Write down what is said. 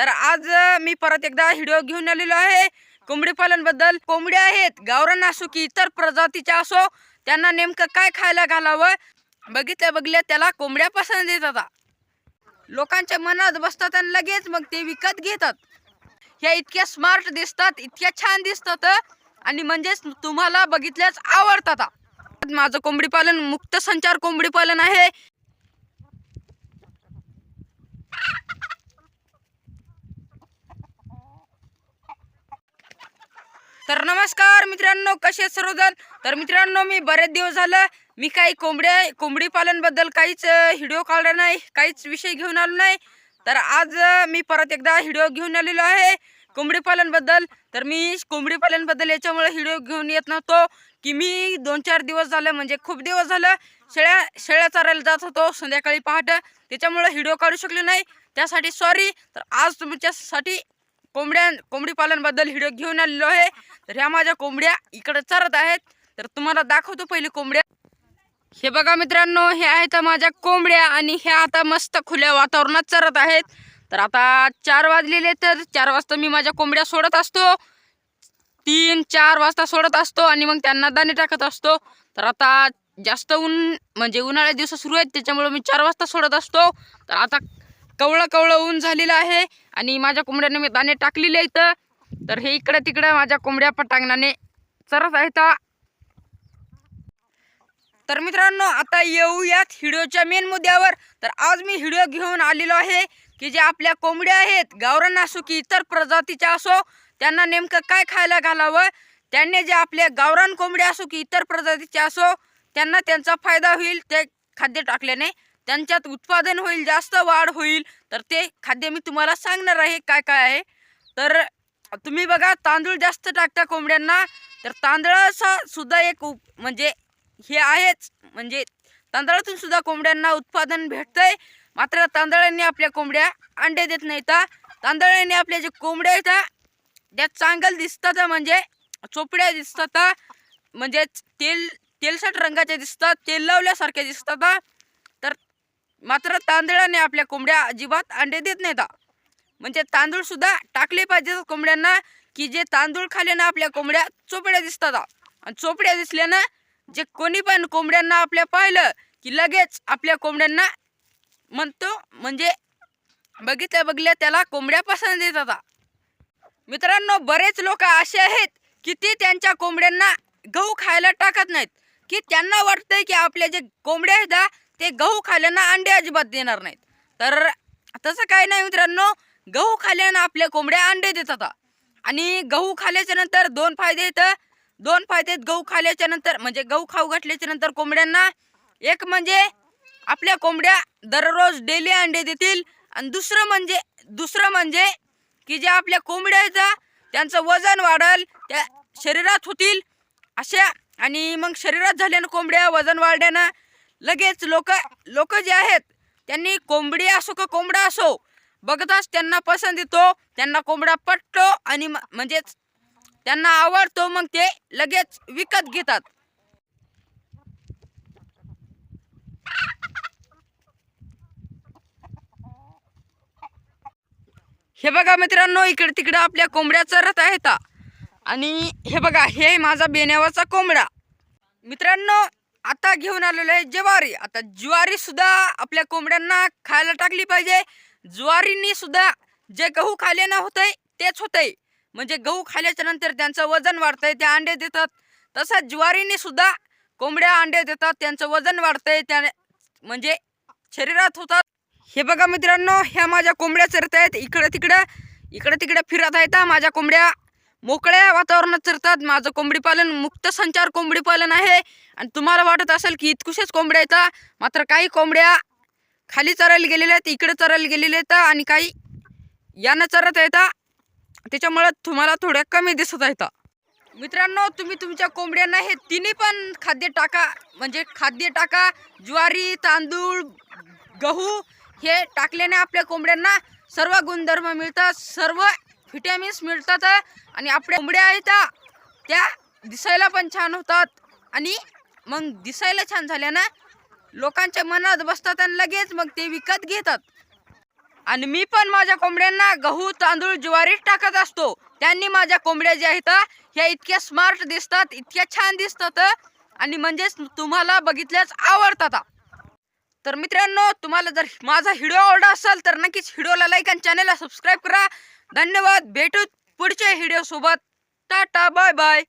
तर आज मी परत एकदा व्हिडिओ घेऊन आलेलो आहे. कोंबडी पालनबद्दल कोंबड्या आहेत गावरान असो की इतर प्रजातीच्या असो त्यांना नेमकं काय खायला घालावं? बघितल्या बघितल्या त्याला कोंबड्या पसंत येतात लोकांच्या मनात बसतात आणि लगेच मग ते विकत घेतात. ह्या इतक्या स्मार्ट दिसतात इतक्या छान दिसतात आणि म्हणजेच तुम्हाला बघितल्याच आवडतात. माझं कोंबडी पालन मुक्त संचार कोंबडी पालन आहे. तर नमस्कार मित्रांनो कसे सर्वजण? तर मित्रांनो मी बरेच दिवस झालं मी काही कोंबड्या कोंबडी पालनबद्दल काहीच व्हिडिओ काढला नाही काहीच विषय घेऊन आलो नाही. तर आज मी परत एकदा व्हिडिओ घेऊन आलेलो आहे कोंबडी पालनबद्दल. तर मी कोंबडी पालनबद्दल याच्यामुळे व्हिडिओ घेऊन येत नव्हतो की मी दोन चार दिवस झालं म्हणजे खूप दिवस झालं शेळ्या शेळ्या चारायला जात होतो संध्याकाळी पहाट. त्याच्यामुळे व्हिडिओ काढू शकलो नाही. त्यासाठी सॉरी तर आज तुमच्यासाठी कोंबड्या कोंबडी पालनबद्दल व्हिडिओ घेऊन आलेलो आहे. तर ह्या माझ्या कोंबड्या इकडे चरत आहेत. तर तुम्हाला दाखवतो पहिली कोंबड्या. हे बघा मित्रांनो हे आहेत माझ्या कोंबड्या आणि ह्या आता मस्त खुल्या वातावरणात चरत आहेत. तर आता चार वाजलेले तर चार वाजता मी माझ्या कोंबड्या सोडत असतो. तीन चार वाजता सोडत असतो आणि मग त्यांना दाणे टाकत असतो. तर आता जास्त ऊन म्हणजे उन्हाळ्या दिवस सुरू आहेत त्याच्यामुळे मी चार वाजता सोडत असतो. तर आता कवळं कवळं ऊन झालेलं आहे आणि माझ्या कोंबड्याने मी दाणे टाकलेले इथं तर हे इकडं तिकडं माझ्या कोंबड्या पटांगणाने चरत आहेत. तर मित्रांनो आता येऊयात हिडिओच्या मेन मुद्द्यावर. तर आज मी हिडिओ घेऊन आलेलो आहे की जे आपल्या कोंबड्या आहेत गावरान असो की इतर प्रजातीच्या असो त्यांना नेमकं काय खायला घालावं? त्यांनी जे आपल्या गावरान कोंबड्या असो की इतर प्रजातीच्या असो त्यांना त्यांचा फायदा होईल ते खाद्य टाकल्याने. त्यांच्यात उत्पादन होईल जास्त वाढ होईल. तर ते खाद्य मी तुम्हाला सांगणार आहे काय काय आहे. तर तुम्ही बघा तांदूळ जास्त टाकता कोंबड्यांना. तर तांदळाचा सुद्धा एक उप म्हणजे हे आहेच. म्हणजे तांदळातून सुद्धा कोंबड्यांना उत्पादन भेटतंय. मात्र तांदळाने आपल्या कोंबड्या अंडे देत नाहीत. तांदळाने आपल्या जे कोंबड्या आहेत त्या चांगल दिसतात म्हणजे चोपड्या दिसतात म्हणजे तेल तेलसट रंगाच्या दिसतात तेल लावल्यासारख्या दिसतात. मात्र तांदळाने आपल्या कोंबड्या अजिबात अंडे देत नाहीत. म्हणजे तांदूळ सुद्धा टाकले पाहिजेत कोंबड्यांना की जे तांदूळ खाल्यानं आपल्या कोंबड्या चोपड्या दिसतात. आणि चोपड्या दिसल्यानं जे कोणी पण कोंबड्यांना आपल्या पाहिलं की लगेच आपल्या कोंबड्यांना म्हणतो म्हणजे बघितल्या बघितल्या त्याला कोंबड्या पसंत येतात. मित्रांनो बरेच लोक असे आहेत की ते त्यांच्या कोंबड्यांना गहू खायला टाकत नाहीत. की त्यांना वाटतंय की आपल्या जे कोंबड्या आहेत ते गहू खाल्यानं अंडे अजिबात देणार नाहीत. तर तसं काही नाही मित्रांनो गहू खाल्यानं आपल्या कोंबड्या अंडे देतात आणि गहू खाल्याच्या नंतर दोन फायदे आहेत. दोन फायदे आहेत गहू खाल्याच्या नंतर म्हणजे गहू खाऊ घातल्याच्या नंतर कोंबड्यांना. एक म्हणजे आपल्या कोंबड्या दररोज डेली अंडे देतील. आणि दुसरं म्हणजे दुसरं म्हणजे की जे आपल्या कोंबड्याचं त्यांचं वजन वाढल त्या शरीरात होतील. अशा आणि मग शरीरात झाल्यानं कोंबड्या वजन वाढल्यानं लगेच लोक लोक जे आहेत त्यांनी कोंबडी असो का कोंबडा असो बघताच त्यांना पसंत येतो त्यांना कोंबडा पटतो आणि म्हणजेच त्यांना आवडतो मग ते लगेच विकत घेतात. हे बघा मित्रांनो इकडे तिकडे आपल्या कोंबड्या चरत आहेत. आणि हे बघा हे माझा बेण्यावाचा कोंबडा. मित्रांनो आता घेऊन आलेलो आहे ज्वारी. आता ज्वारी सुद्धा आपल्या कोंबड्यांना खायला टाकली पाहिजे. ज्वारीनी सुद्धा जे गहू खाल्यानं होतंय तेच होतंय. म्हणजे गहू खाल्याच्या नंतर त्यांचं वजन वाढतंय ते अंडे देतात. तसंच ज्वारीने सुद्धा कोंबड्या अंडे देतात त्यांचं वजन वाढतंय त्या म्हणजे शरीरात होतात. हे बघा मित्रांनो ह्या माझ्या कोंबड्या चरत आहेत इकडं तिकडं इकडं तिकडं फिरत आहेत माझ्या कोंबड्या. मोकळ्या वातावरणात चरतात. माझं कोंबडी पालन मुक्त संचार कोंबडी पालन आहे. आणि तुम्हाला वाटत असेल की इतकुशेच कोंबड्या येतात मात्र काही कोंबड्या खाली चरायला गेलेल्या आहेत इकडे चरायला गेलेल्या आहेत आणि काही यानं चरत येतात त्याच्यामुळं तुम्हाला थोड्या कमी दिसत आहेत मित्रांनो तुम्ही तुमच्या कोंबड्यांना हे तिन्ही पण खाद्य टाका. म्हणजे खाद्य टाका. ज्वारी तांदूळ गहू हे टाकल्याने आपल्या कोंबड्यांना सर्व गुणधर्म मिळतात. सर्व व्हिटॅमिन्स मिळतात आणि आपल्या कोंबड्या आहेत त्या दिसायला पण छान होतात. आणि मग दिसायला छान झाल्यानं लोकांच्या मनात बसतात आणि लगेच मग ते विकत घेतात. आणि मी पण माझ्या कोंबड्यांना गहू तांदूळ ज्वारीच टाकत असतो. त्यांनी माझ्या कोंबड्या ज्या आहेत ह्या इतक्या स्मार्ट दिसतात इतक्या छान दिसतात आणि म्हणजेच तुम्हाला बघितल्याच आवडतात तर मित्रांनो तुम्हाला जर माझा व्हिडिओ आवडला असेल तर नक्कीच व्हिडिओला लाईक आणि चॅनलला सबस्क्राईब करा. धन्यवाद. भेटू पुढच्या व्हिडिओसोबत. Tata bye bye